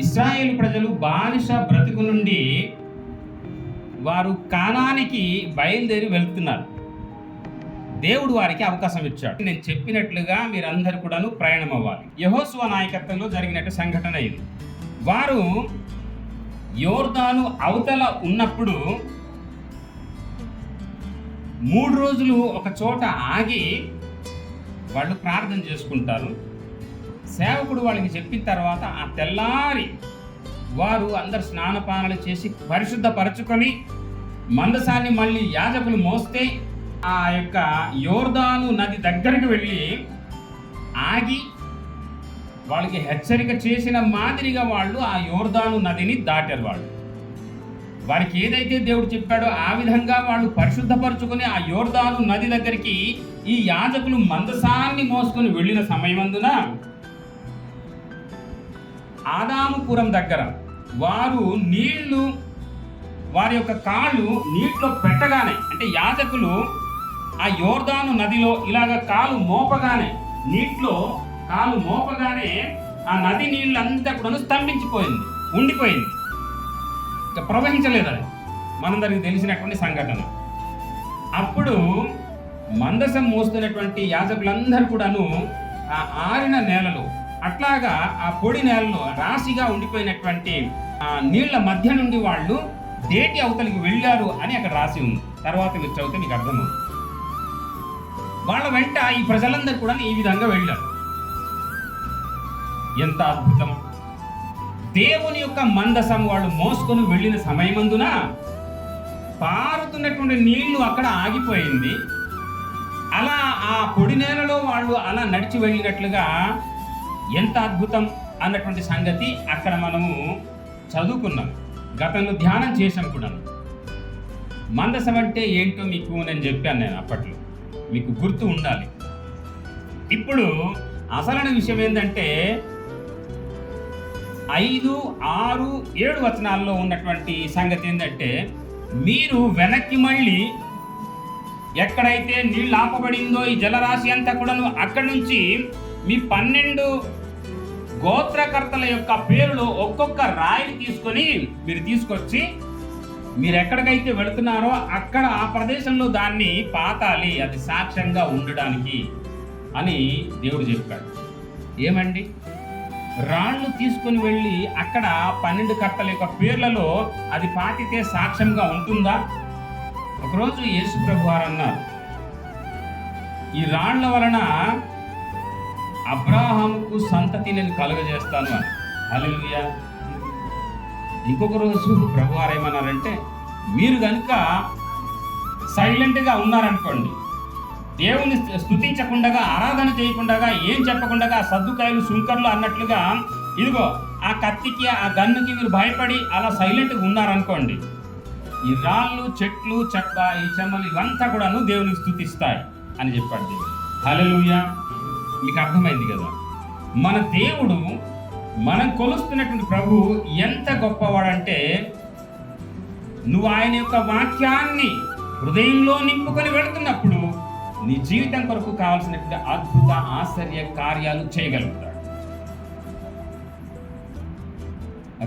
Israel ప్రజలు బానిస బ్రతుకు నుండి వారు కానానికి బయలుదేరి వెళ్తున్నారు. దేవుడు వారికి అవకాశం ఇచ్చాడు. నేను చెప్పినట్లుగా మీరందరూ కూడాను ప్రయాణం అవ్వాలి యహోస్వ నాయకత్వంలో జరిగినట్టు సంఘటన ఇది. వారు యోర్దాను అవతల ఉన్నప్పుడు మూడు రోజులు ఒక చోట ఆగి వాళ్ళు ప్రార్థన చేసుకుంటారు. సేవకుడు వాళ్ళకి చెప్పిన తర్వాత ఆ తెల్లారి వారు అందరు స్నానపానాలు చేసి పరిశుద్ధపరచుకొని మందసాన్ని మళ్ళీ యాజకులు మోస్తే ఆ యొక్క యోర్దాను నది దగ్గరికి వెళ్ళి ఆగి వాళ్ళకి హెచ్చరిక చేసిన మాదిరిగా వాళ్ళు ఆ యోర్దాను నదిని దాటారు వాళ్ళు. వారికి ఏదైతే దేవుడు చెప్పాడో ఆ విధంగా వాళ్ళు పరిశుద్ధపరచుకుని ఆ యోర్దాను నది దగ్గరికి ఈ యాజకులు మందసాన్ని మోసుకొని వెళ్ళిన సమయమందున ఆదాముపురం దగ్గర వారు నీళ్ళు వారి యొక్క కాళ్ళు నీటిలో పెట్టగానే అంటే యాజకులు ఆ యోర్దాను నదిలో ఇలాగ కాలు మోపగానే నీటిలో కాలు మోపగానే ఆ నది నీళ్ళంతా కూడా స్తంభించిపోయింది ఉండిపోయింది. ఇక ప్రవహించలేదు అది. మనందరికి తెలిసినటువంటి సంఘటన. అప్పుడు మందసం మోస్తున్నటువంటి యాజకులందరూ కూడాను ఆ ఆరిన నేలలో అట్లాగా ఆ పొడి నేలలో రాశిగా ఉండిపోయినటువంటి ఆ నీళ్ళ మధ్య నుండి వాళ్ళు దేటి అవతలికి వెళ్ళారు అని అక్కడ రాసి ఉంది. తర్వాత మీరు చదివితే మీకు అర్థమవుతుంది. వాళ్ళ వెంట ఈ ప్రజలందరూ కూడా ఈ విధంగా వెళ్ళారు. ఎంత అద్భుతం. దేవుని యొక్క మందసం వాళ్ళు మోసుకొని వెళ్ళిన సమయమందున పారుతున్నటువంటి నీళ్ళు అక్కడ ఆగిపోయింది. అలా ఆ పొడి నేలలో వాళ్ళు అలా నడిచి వెళ్ళినట్లుగా ఎంత అద్భుతం అన్నటువంటి సంగతి అక్కడ మనము చదువుకున్నాం. గతంలో ధ్యానం చేసాం కూడా. మందసం అంటే ఏంటో మీకు నేను చెప్పాను నేను అప్పట్లో. మీకు గుర్తు ఉండాలి. ఇప్పుడు అసలైన విషయం ఏంటంటే ఐదు ఆరు ఏడు వచనాల్లో ఉన్నటువంటి సంగతి ఏంటంటే మీరు వెనక్కి మళ్ళీ ఎక్కడైతే నీళ్ళు ఆపబడిందో ఈ జలరాశి అంతా కూడాను అక్కడి నుంచి మీ పన్నెండు గోత్రకర్తల యొక్క పేరులో ఒక్కొక్క రాయిని తీసుకొని మీరు తీసుకొచ్చి మీరు ఎక్కడికైతే వెళుతున్నారో అక్కడ ఆ ప్రదేశంలో దాన్ని పాతాలి అది సాక్ష్యంగా ఉండడానికి అని దేవుడు చెప్పాడు. ఏమండి? రాళ్ళు తీసుకొని వెళ్ళి అక్కడ పన్నెండు కర్తల యొక్క పేర్లలో అది పాతితే సాక్ష్యంగా ఉంటుందా? ఒకరోజు యేసు ప్రభు వారు అన్నారు ఈ రాళ్ళ వలన అబ్రాహాంకు సంతతి నేను కలుగజేస్తాను అని. అలెలుయ ఇంకొక రోజు ప్రభు వారు ఏమన్నారంటే మీరు కనుక సైలెంట్గా ఉన్నారనుకోండి దేవుని స్థుతించకుండా ఆరాధన చేయకుండా ఏం చెప్పకుండా సర్దుకాయలు సుంకర్లు అన్నట్లుగా ఇదిగో ఆ కత్తికి ఆ గన్నుకి మీరు భయపడి అలా సైలెంట్గా ఉన్నారనుకోండి ఈ రాళ్ళు చెట్లు చెక్క ఈ చెమ్మలు ఇవంతా కూడాను దేవునికి స్థుతిస్తాయి అని చెప్పాడు దేవుడు. హలో మీకు అర్థమైంది కదా? మన దేవుడు మనం కొలుస్తున్నటువంటి ప్రభు ఎంత గొప్పవాడంటే నువ్వు ఆయన యొక్క వాక్యాన్ని హృదయంలో నింపుకొని వెళుతున్నప్పుడు నీ జీవితం కొరకు కావాల్సినటువంటి అద్భుత ఆశ్చర్య కార్యాలు చేయగలుగుతాడు.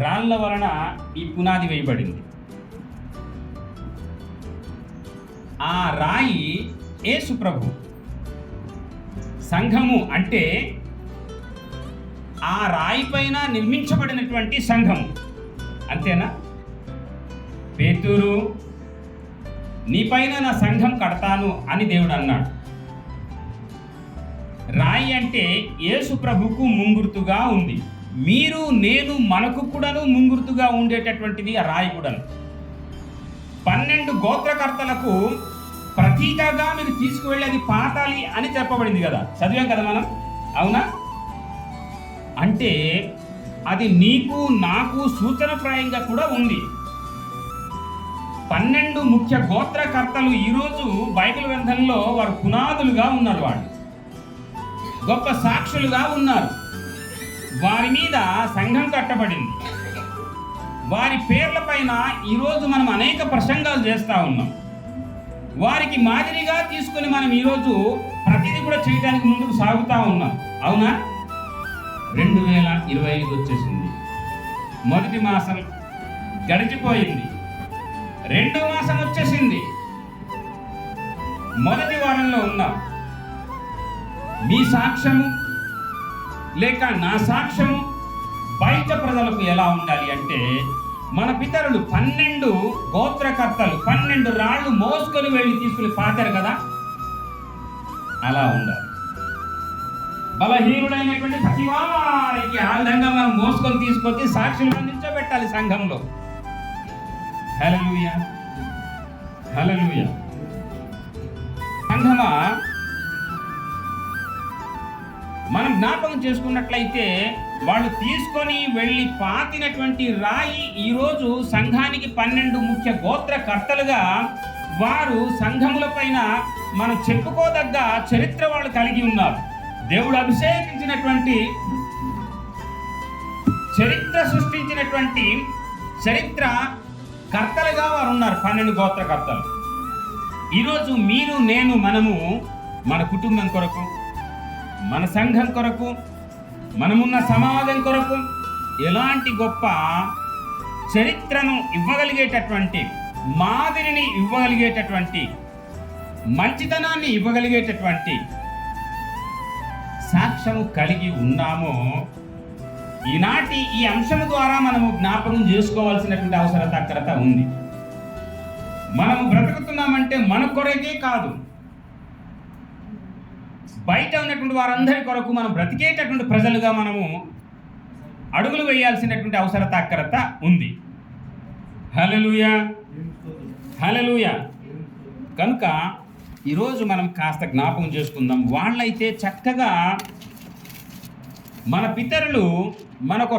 రాళ్ళ వలన ఈ పునాది వేయబడింది. ఆ రాయి యేసు ప్రభు. సంఘము అంటే ఆ రాయి పైన నిర్మించబడినటువంటి సంఘము. అంతేనా? పేతురు నీపైన నా సంఘం కడతాను అని దేవుడు అన్నాడు. రాయి అంటే యేసు ప్రభుకు ముంగుర్తుగా ఉంది. మీరు నేను మనకు కూడాను ముంగుర్తుగా ఉండేటటువంటిది ఆ రాయి కూడాను. పన్నెండు గోత్రకర్తలకు ప్రతీకగా మీరు తీసుకువెళ్ళేది పాతాలి అని చెప్పబడింది కదా. చదివాం కదా మనం? అవునా? అంటే అది నీకు నాకు సూచనప్రాయంగా కూడా ఉంది. పన్నెండు ముఖ్య గోత్రకర్తలు ఈరోజు బైబిల్ గ్రంథంలో వారు పునాదులుగా ఉన్నారు వాళ్ళు. గొప్ప సాక్షులుగా ఉన్నారు. వారి మీద సంఘం కట్టబడింది. వారి పేర్ల పైన ఈరోజు మనం అనేక ప్రసంగాలు చేస్తూ ఉన్నాం. వారికి మాదిరిగా తీసుకొని మనం ఈరోజు ప్రతిదీ కూడా చేయడానికి ముందుకు సాగుతూ ఉన్నాం. అవునా? రెండు వేల ఇరవై ఐదు వచ్చేసింది. మొదటి మాసం గడిచిపోయింది. రెండో మాసం వచ్చేసింది. మొదటి వారంలో ఉన్నాం. మీ సాక్ష్యము లేక నా సాక్ష్యము బయట ప్రజలకు ఎలా ఉండాలి అంటే మన పితరులు పన్నెండు గోత్రకర్తలు పన్నెండు రాళ్ళు మోసుకొని వెళ్ళి తీసుకుని పాతారు కదా? అలా ఉండాలి. బలహీనుడైనటువంటి ప్రతి వారికి ఆ విధంగా మనం మోసుకొని తీసుకొచ్చి సాక్షులు నిల్చోబెట్టాలి సంఘంలో. హలో హల్లెలూయా సంఘమా మనం జ్ఞాపకం చేసుకున్నట్లయితే వాళ్ళు తీసుకొని వెళ్ళి పాతినటువంటి రాయి ఈరోజు సంఘానికి పన్నెండు ముఖ్య గోత్రకర్తలుగా వారు సంఘముల పైన మనం చెప్పుకోదగ్గ చరిత్ర వాళ్ళు కలిగి ఉన్నారు. దేవుడు అభిషేకించినటువంటి చరిత్ర సృష్టించినటువంటి చరిత్ర కర్తలుగా వారు ఉన్నారు పన్నెండు గోత్రకర్తలు. ఈరోజు మీరు నేను మనము మన కుటుంబం కొరకు మన సంఘం కొరకు మనమున్న సమాజం కొరకు ఎలాంటి గొప్ప చరిత్రను ఇవ్వగలిగేటటువంటి మాదిరిని ఇవ్వగలిగేటటువంటి మంచితనాన్ని ఇవ్వగలిగేటటువంటి సాక్ష్యము కలిగి ఉన్నామో ఈనాటి ఈ అంశము ద్వారా మనము జ్ఞాపకం చేసుకోవాల్సినటువంటి అవసరత అక్కరత ఉంది. మనము బ్రతుకుతున్నామంటే మన కొరకే కాదు. బయట ఉన్నటువంటి వారందరి కొరకు మనం బ్రతికేటటువంటి ప్రజలుగా మనము అడుగులు వేయాల్సినటువంటి అవసరత అక్కరత ఉంది. హలలుయ హలలుయ కనుక ఈరోజు మనం కాస్త జ్ఞాపకం చేసుకుందాం. వాళ్ళైతే చక్కగా మన పితరులు మనకు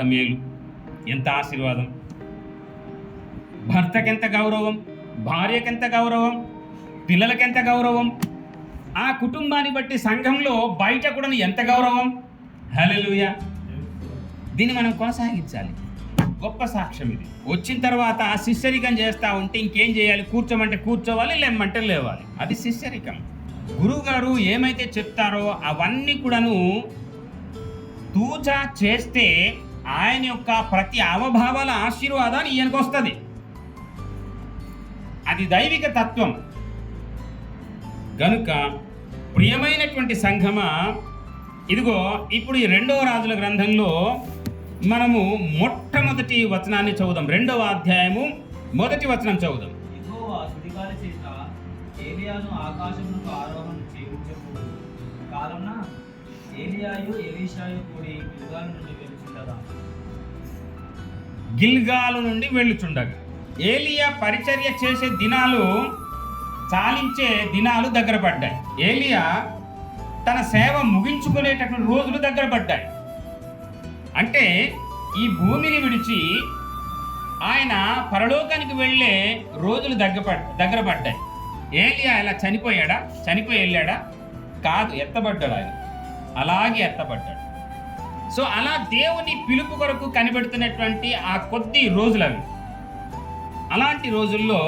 ఎంత మేలు ఎంత ఆశీర్వాదం? భర్తకెంత గౌరవం? భార్యకెంత గౌరవం? పిల్లలకెంత గౌరవం? ఆ కుటుంబాన్ని బట్టి సంఘంలో బయట కూడా ఎంత గౌరవం? హల్లెలూయా. దీన్ని మనం కొనసాగించాలి. గొప్ప సాక్ష్యం ఇది. వచ్చిన తర్వాత శిష్యరికం చేస్తూ ఉంటే ఇంకేం చేయాలి? కూర్చోమంటే కూర్చోవాలి లేమంటే లేవాలి. అది శిష్యరికం. గురువుగారు ఏమైతే చెప్తారో అవన్నీ కూడాను తూచా చేస్తే ఆయన యొక్క ప్రతి అవభావాల ఆశీర్వాదాన్ని ఈయనకు వస్తుంది. అది దైవిక తత్వం. గనుక ప్రియమైనటువంటి సంఘమ ఇదిగో ఇప్పుడు ఈ రెండవ రాజుల గ్రంథంలో మనము మొట్టమొదటి వచనాన్ని చదువుదాం. రెండవ అధ్యాయము మొదటి వచనం చదువుదాం. ఆరోహణ కాలంన ఏలియాయు ఎలీషాయు కూడి నుండి గిల్గాలు నుండి వెళ్ళుచుండగా. ఏలియా పరిచర్య చేసే దినాలు చాలించే దినాలు దగ్గర పడ్డాయి. ఏలియా తన సేవ ముగించుకునేటటువంటి రోజులు దగ్గర పడ్డాయి. అంటే ఈ భూమిని విడిచి ఆయన పరలోకానికి వెళ్ళే రోజులు దగ్గర దగ్గర పడ్డాయి. ఏలియా ఇలా చనిపోయాడా? చనిపోయి వెళ్ళాడా? కాదు ఎత్తబడ్డాడు ఆయన. అలాగే ఎత్తబడ్డాడు. సో అలా దేవుని పిలుపు కొరకు కనిపెడుతున్నటువంటి ఆ కొద్ది రోజులు అవి అలాంటి రోజుల్లో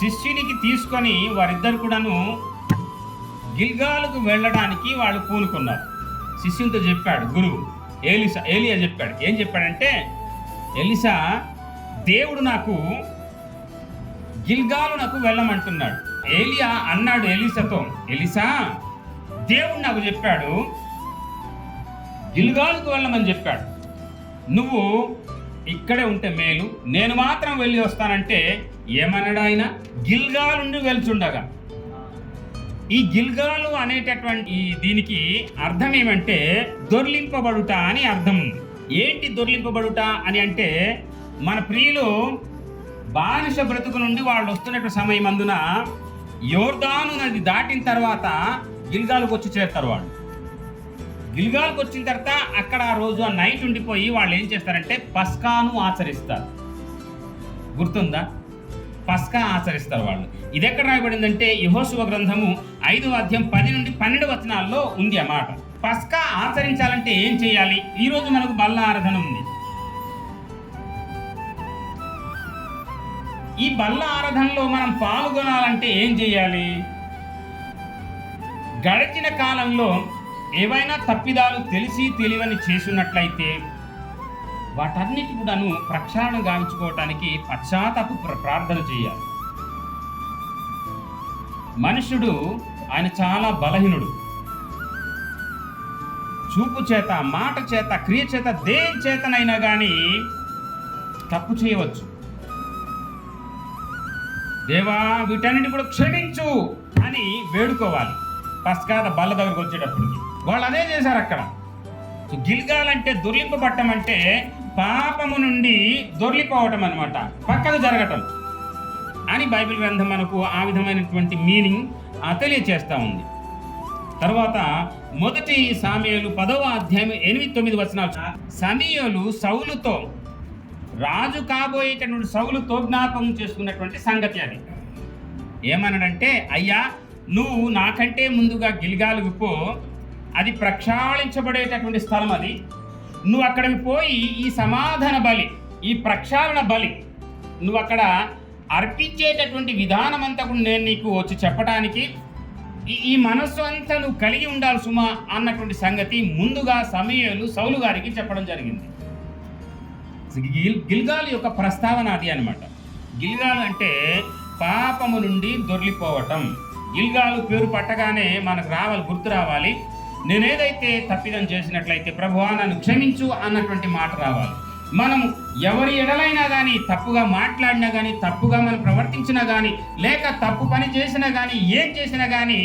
శిష్యునికి తీసుకొని వారిద్దరు కూడాను గిల్గాలకు వెళ్ళడానికి వాళ్ళు పూనుకున్నారు. శిష్యునితో చెప్పాడు గురువు ఏలిసా ఏలియా చెప్పాడు. ఏం చెప్పాడంటే ఎలిసా దేవుడు నాకు గిల్గాలు నాకు వెళ్ళమంటున్నాడు. ఏలియా అన్నాడు ఎలిసాతో ఎలిసా దేవుడు నాకు చెప్పాడు గిల్గాలుకు వెళ్ళమని చెప్పాడు. నువ్వు ఇక్కడే ఉంటే మేలు నేను మాత్రం వెళ్ళి వస్తానంటే ఏమన్నాడు ఆయన? గిల్గాలు నుండి వెళ్తుండగా ఈ గిల్గాలు అనేటటువంటి దీనికి అర్థం ఏమంటే దొర్లింపబడుట అని అర్థం. ఉంది ఏంటి దొర్లింపబడుట అని అంటే మన ప్రియులు బానిస బ్రతుకు నుండి వాళ్ళు వస్తున్నటువంటి సమయం అందున యోర్దాను నది దాటిన తర్వాత గిల్గాలకు వచ్చి చేస్తారు వాళ్ళు. గిల్గాల్కి వచ్చిన తర్వాత అక్కడ ఆ రోజు ఆ నైట్ ఉండిపోయి వాళ్ళు ఏం చేస్తారంటే పస్కాను ఆచరిస్తారు. గుర్తుందా? పస్కా ఆచరిస్తారు వాళ్ళు. ఇది ఎక్కడ రాయబడిందంటే యహోశువ గ్రంథము ఐదు అధ్యాయం పది నుండి పన్నెండు వచనాల్లో ఉంది అన్నమాట పస్కా ఆచరించాలంటే ఏం చేయాలి? ఈరోజు మనకు బల్ల ఆరాధన ఉంది. ఈ బల్ల ఆరాధనలో మనం పాల్గొనాలంటే ఏం చేయాలి? గడిచిన కాలంలో ఏవైనా తప్పిదాలు తెలిసి తెలివని చేసినట్లయితే వాటన్నిటి కూడాను ప్రక్షాళన గావించుకోవటానికి పశ్చాత్తాపు ప్ర- ప్రార్థన చేయాలి. మనుషుడు ఆయన చాలా బలహీనుడు. చూపు చేత మాట చేత క్రియ చేత దేని చేతనైనా కానీ తప్పు చేయవచ్చు. దేవా వీటన్నిటి కూడా క్షమించు అని వేడుకోవాలి. పస్కాద బల్ల దగ్గరకు వచ్చేటప్పటికి. వాళ్ళు అదే చేశారు అక్కడ. సో గిల్గాలంటే దొర్లింపబట్టం అంటే పాపము నుండి దొర్లిపోవటం అనమాట పక్కకు జరగటం. అని బైబిల్ గ్రంథం మనకు ఆ విధమైనటువంటి మీనింగ్ ఆ, ఉంది. తర్వాత మొదటి సామ్యాలు పదవ అధ్యాయం ఎనిమిది తొమ్మిది వచనాలు. సమీయులు సౌలుతో రాజు కాబోయేటటువంటి సౌలుతో జ్ఞాపకం చేసుకున్నటువంటి సంగతి అది. ఏమన్నాడంటే అయ్యా నువ్వు నాకంటే ముందుగా గిల్గాలుగు పో అది ప్రక్షాళించబడేటటువంటి స్థలం అది. నువ్వు అక్కడికి పోయి ఈ సమాధాన బలి ఈ ప్రక్షాళన బలి నువ్వు అక్కడ అర్పించేటటువంటి విధానం అంతా కూడా నేను నీకు వచ్చి చెప్పడానికి ఈ- మనస్సు అంతా నువ్వు కలిగి ఉండాలి సుమా అన్నటువంటి సంగతి ముందుగా సమయలు సౌలు గారికి చెప్పడం జరిగింది. గిల్ గిల్గాలు యొక్క ప్రస్తావన అది అనమాట గిల్గాలు అంటే పాపము నుండి దొర్లిపోవటం. గిల్గాలు పేరు పట్టగానే మనకు రావాలి గుర్తు రావాలి. నేనేదైతే తప్పిదం చేసినట్లయితే ప్రభువా నన్ను క్షమించు అన్నటువంటి మాట రావాలి. మనం ఎవరి ఎడలైనా కానీ తప్పుగా మాట్లాడినా కానీ తప్పుగా మనం ప్రవర్తించినా కానీ లేక తప్పు పని చేసినా కానీ ఏం చేసినా కానీ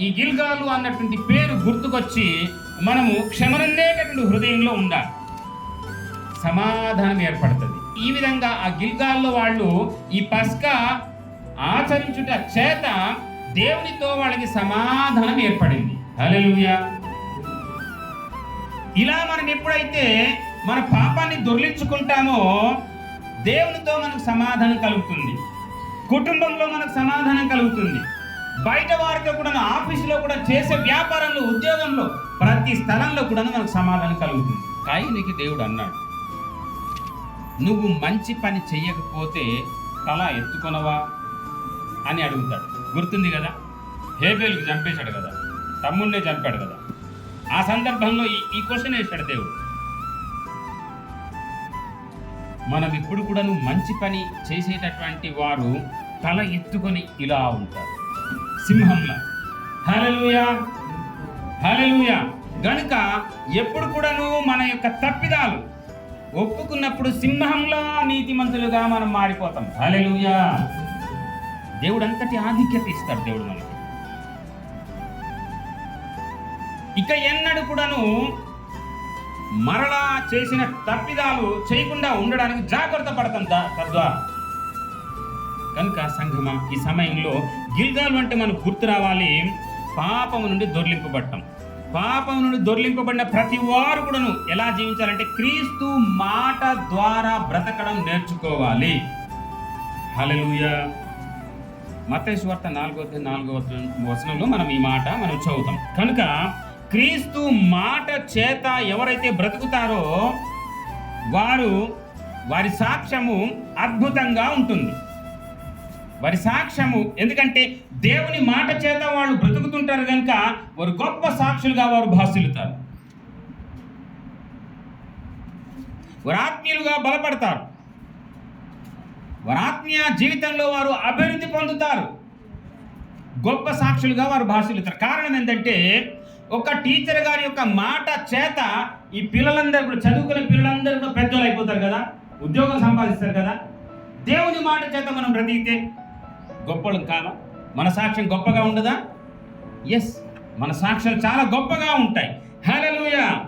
ఈ గిల్గాలు అన్నటువంటి పేరు గుర్తుకొచ్చి మనము క్షమనందేటటువంటి హృదయంలో ఉండాలి. సమాధానం ఏర్పడుతుంది. ఈ విధంగా ఆ గిల్గాల్లో వాళ్ళు ఈ పస్కా ఆచరించుట చేత దేవునితో వాళ్ళకి సమాధానం ఏర్పడింది. హల్లెలూయా. ఇలా మనం ఎప్పుడైతే మన పాపాన్ని దొర్లించుకుంటామో దేవునితో మనకు సమాధానం కలుగుతుంది. కుటుంబంలో మనకు సమాధానం కలుగుతుంది. బయట వారితో కూడా ఆఫీసులో కూడా చేసే వ్యాపారంలో ఉద్యోగంలో ప్రతి స్థలంలో కూడా మనకు సమాధానం కలుగుతుంది. కాయనికి దేవుడు అన్నాడు నువ్వు మంచి పని చెయ్యకపోతే తల ఎత్తుకొనవా? అని అడుగుతాడు. గుర్తుంది కదా? హేబేల్కి చంపేశాడు కదా? తమ్ముడినే చంపాడు కదా? ఆ సందర్భంలో ఈ క్వశ్చన్ వేశాడు దేవుడు. మనం ఇప్పుడు కూడా నువ్వు మంచి పని చేసేటటువంటి వారు తల ఎత్తుకొని ఇలా ఉంటారు. సింహంలా. హలలుయా హలలుయా గనుక ఎప్పుడు కూడా నువ్వు మన యొక్క తప్పిదాలు ఒప్పుకున్నప్పుడు సింహంలా నీతిమంతులుగా మనం మారిపోతాం. హలలుయా దేవుడు అంతటి ఆధిక్యత ఇస్తాడు దేవుడు మనకి. ఇక ఎన్నడు కూడాను మరలా చేసిన తప్పిదాలు చేయకుండా ఉండడానికి జాగ్రత్త పడతాం దా- తద్వారా కనుక సంఘమా ఈ సమయంలో గిల్గాలు అంటే మనకు గుర్తు రావాలి. పాపము నుండి దొర్లింపబడటం. పాపం నుండి దొర్లింపబడిన ప్రతి వారు కూడాను ఎలా జీవించాలంటే క్రీస్తు మాట ద్వారా బ్రతకడం నేర్చుకోవాలి. హల్లెలూయా. మత్తయి నాలుగో నాలుగో వచనంలో మనం ఈ మాట మనం చదువుతాం. కనుక క్రీస్తు మాట చేత ఎవరైతే బ్రతుకుతారో వారు వారి సాక్ష్యము అద్భుతంగా ఉంటుంది. వారి సాక్ష్యము ఎందుకంటే దేవుని మాట చేత వాళ్ళు బ్రతుకుతుంటారు కనుక వారు గొప్ప సాక్షులుగా వారు భాసిల్లుతారు. వారు ఆత్మీయులుగా బలపడతారు. వారి ఆత్మీయ జీవితంలో వారు అభివృద్ధి పొందుతారు. గొప్ప సాక్షులుగా వారు భాషలుతారు కారణం ఏంటంటే ఒక టీచర్ గారి యొక్క మాట చేత ఈ పిల్లలందరూ కూడా చదువుకునే పిల్లలందరూ కూడా పెద్దలు అయిపోతారు కదా? ఉద్యోగం సంపాదిస్తారు కదా? దేవుని మాట చేత మనం బ్రతికితే గొప్పలు కాదా? మన సాక్ష్యం గొప్పగా ఉండదా? ఎస్ మన సాక్ష్యాలు చాలా గొప్పగా ఉంటాయి. హల్లెలూయా